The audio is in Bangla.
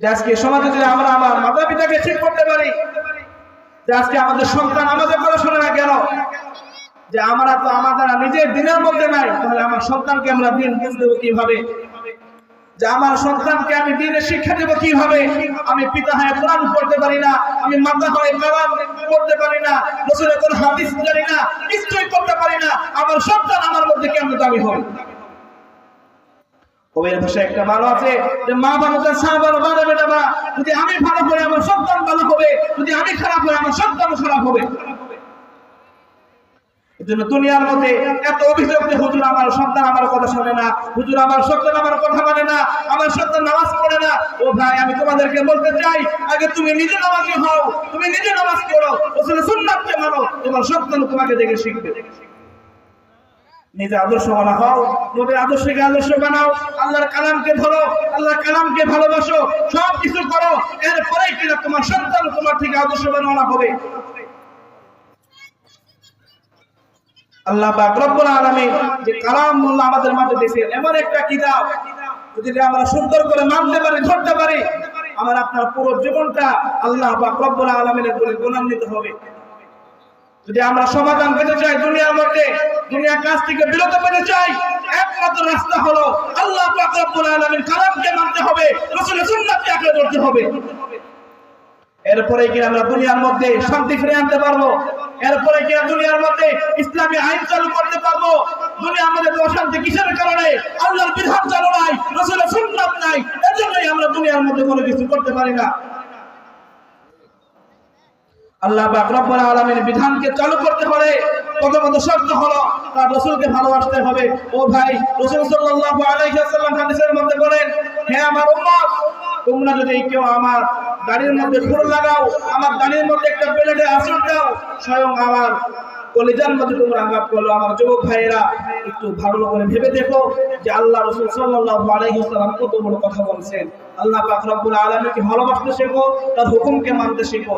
আজকে সমাজে যদি আমরা আমার মাতা পিতাকে ঠিক করতে পারি, যে আজকে আমাদের সন্তান আমাদের কথা শোনে না কেন? যে আমরা তো আমাদের নিজের দিনের মধ্যে নাই, তাহলে আমার সন্তানকে আমরা দিন বুঝ দেবো কীভাবে? যে আমার সন্তানকে আমি দিনের শিক্ষা দেবো কীভাবে? আমি পিতা হয়ে কোরআন পড়তে পারি না, আমি মাতা হয়ে কালাম পড়তে পারি না, রসুলের কোন হাদিস জানি না, নিশ্চয়ই করতে পারি না। আমার সন্তান আমার মধ্যে কেমন দামি হবে? আমার সন্তান আমার দুনিয়ার মধ্যে এত অভিযোগ যে হুজুর আমার সন্তান আমার কথা শোনে না, হুজুর আমার সন্তান আমার কথা মানে না, আমার সন্তান নামাজ পড়ে না। ও ভাই, আমি তোমাদেরকে বলতে চাই, আগে তুমি নিজে নামাজি হও, তুমি নিজে নামাজ পড়ো, ওসলে সুন্নাতকে মানো, তোমার সন্তান তোমাকে দেখে শিখবে। নিজে আদর্শ বানা হও নবীর আদর্শকে আদর্শ বানাও, আল্লাহর কালামকে ধরো, আল্লাহর কালামকে ভালোবাসো সব কিছু করো, এরপরে কিনা তোমার সন্তান তোমার থেকে আদর্শ বানানো হবে। আল্লাহ পাক আলামিন যে কালাম মোল্লা আমাদের মাঝে দিয়েছেন এমন একটা কিতাব, যদি আমরা সুন্দর করে মানতে পারি, ধরতে পারি, আমার আপনার পুরো জীবনটা আল্লাহ পাক বলে গুণান্বিত হবে। যদি আমরা সমাধান পেতে চাই দুনিয়ার মধ্যে, দুনিয়ার কাছ থেকে বিরত পেতে চাই, একমাত্র রাস্তা হলো আল্লাহ পাক কালামকে মানতে হবে, রাসূলের সুন্নাতকে আঁকড়ে ধরতে হবে। এরপরে কি আমরা দুনিয়ার মধ্যে শান্তি ফিরে আনতে পারব? এরপরে কি দুনিয়ার মধ্যে ইসলামী আইন চালু করতে পারব? দুনিয়ার মধ্যে অশান্তি কিসের কারণে? আল্লাহর বিধান চালু নাই, রসুলের সুন্নাত নাই, এজন্যই আমরা দুনিয়ার মধ্যে কোনো কিছু করতে পারি না। আল্লাহ পাক রব্বুল আলামিন বিধানকে চালু করতে হলে প্রথমত শর্ত হলো, তার রসুলকে ভালোবাসতে হবে। ও ভাই, রসুল হাদিসের মধ্যে বলেন, হে আমার উম্মত, তোমরা যদি কেউ আমার দাড়ির মধ্যে ফুল লাগাও, আমার দাড়ির মধ্যে একটা প্লেটে আসর দাও, স্বয়ং আমার কলিজার মধ্যে তোমরা আঘাত করল আমার যুবক ভাইয়েরা, একটু ভালো করে ভেবে দেখো যে আল্লাহ রসুল সাল্লাল্লাহু আলাইহি ওয়াসাল্লাম কত বড় কথা বলছেন। আল্লাহ পাক রব্বুল আলামিনকে ভালোবাসতে শেখো, তার হুকুমকে মানতে শেখো।